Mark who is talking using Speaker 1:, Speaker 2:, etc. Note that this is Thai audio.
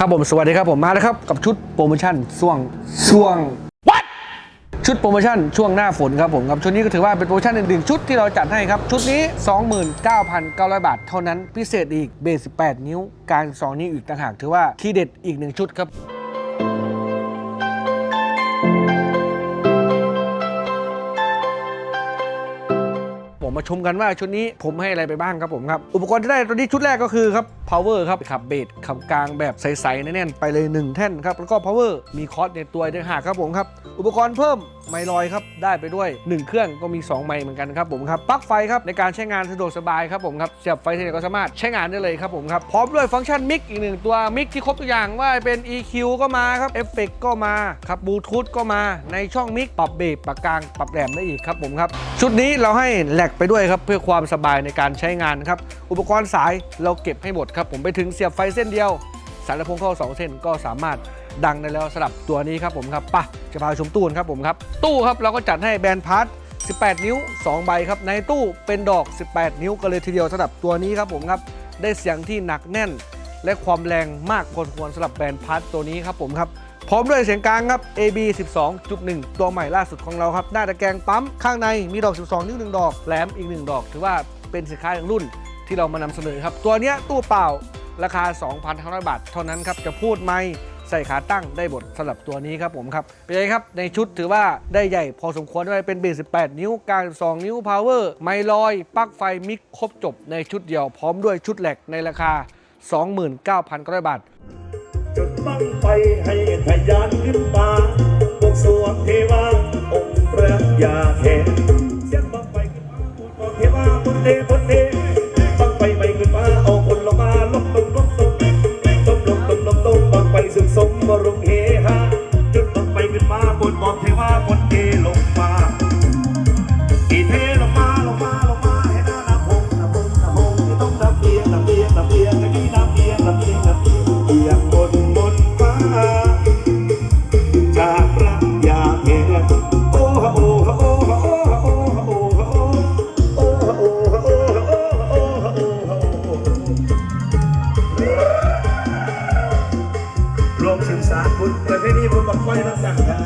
Speaker 1: ครับผมสวัสดีครับผมมาแล้วครับกับชุดโปรโมชั่นช่วงช่วง What ชุดโปรโมชั่นช่วงหน้าฝนครับผมครับชุดนี้ก็ถือว่าเป็นโปรโมชั่นหนึ่งๆชุดที่เราจัดให้ครับ ชุดนี้ 29,900 บาท เท่านั้นพิเศษอีกเบส18 นิ้วกลาง2นิ้วอีกต่างหากถือว่าที่เด็ดอีกหนึ่งชุดครับ มาชมกันว่าชุดนี้ผมให้อะไรไปบ้างครับผมครับ อุปกรณ์ที่ได้ตัวนี้ชุดแรกก็คือครับ power ครับขับเบสขับกลางแบบใสๆแน่นๆไปเลย 1 แท่นครับแล้วก็ power มีคอร์สในตัวอีกต่างหากครับผมครับอุปกรณ์เพิ่ม ไมค์ลอยครับได้ไปด้วย 1 เครื่องก็มี 2 ไมค์เหมือนกันครับผมครับปลั๊กไฟครับในการใช้งานสะดวกสบายครับผมครับเสียบไฟเสร็จก็สามารถใช้งานได้เลยครับผมครับพร้อมด้วยฟังก์ชันมิกอีกหนึ่งตัวมิกที่ครบทุกอย่างว่าเป็น EQ ก็มาครับเอฟเฟกก็มาครับบลูทูธก็มาในช่องมิกปรับเบสปรับกลางปรับแหลมได้อีกครับผมครับชุดนี้เราให้แหลกไปด้วยครับเพื่อความสบายในการใช้งานครับอุปกรณ์สายเราเก็บให้หมดครับผมไปถึงเสียบไฟเส้นเดียว สายลำโพงเข้า 2 เส้นก็สามารถดังได้แล้วสำหรับตัวนี้ครับผมครับปะจะพาชมตู้นครับผมครับ ตู้ครับเราก็จัดให้แบรนด์พาร์ท18 นิ้ว 2 ใบครับ ในตู้เป็นดอก 18 นิ้วกันเลยทีเดียวสำหรับตัวนี้ครับผมครับ ได้เสียงที่หนักแน่น และความแรงมากพอควรสำหรับแบรนด์พาร์ทตัวนี้ครับผมครับ พร้อมด้วยเสียงกลางครับ AB 12.1 ตัวใหม่ล่าสุดของเราครับ หน้าตะแกรงปั๊ม ข้างในมีดอก 12 นิ้ว 1 ดอก แหลมอีก 1 ดอก ถือว่าเป็นสินค้าอย่างรุ่นที่เรามานำเสนอครับ ตัวนี้ตู้เปล่า ราคา 2,500 บาท เท่านั้นครับ จะพูดไม่ใส่ขาตั้งได้บทสำหรับตัวนี้ครับผมครับเป็นไงครับ ในชุดถือว่าได้ใหญ่พอสมควรด้วยเป็นเบส18 นิ้วกลาง2นิ้วพาวเวอร์ไมลอยปลั๊กไฟมิกครบจบในชุดเดียวพร้อมด้วยชุดแหลกในราคา 29,900 บาท
Speaker 2: จุดบังไฟให้ทะยานขึ้นมาบวงสวงเทวาองค์พระยาเทเสียงบังไฟขึ้นมาบวงเทวาบนเดบนเด ลงศึกษาบุญประเพณีบุญบักไฟรับสั่งนะ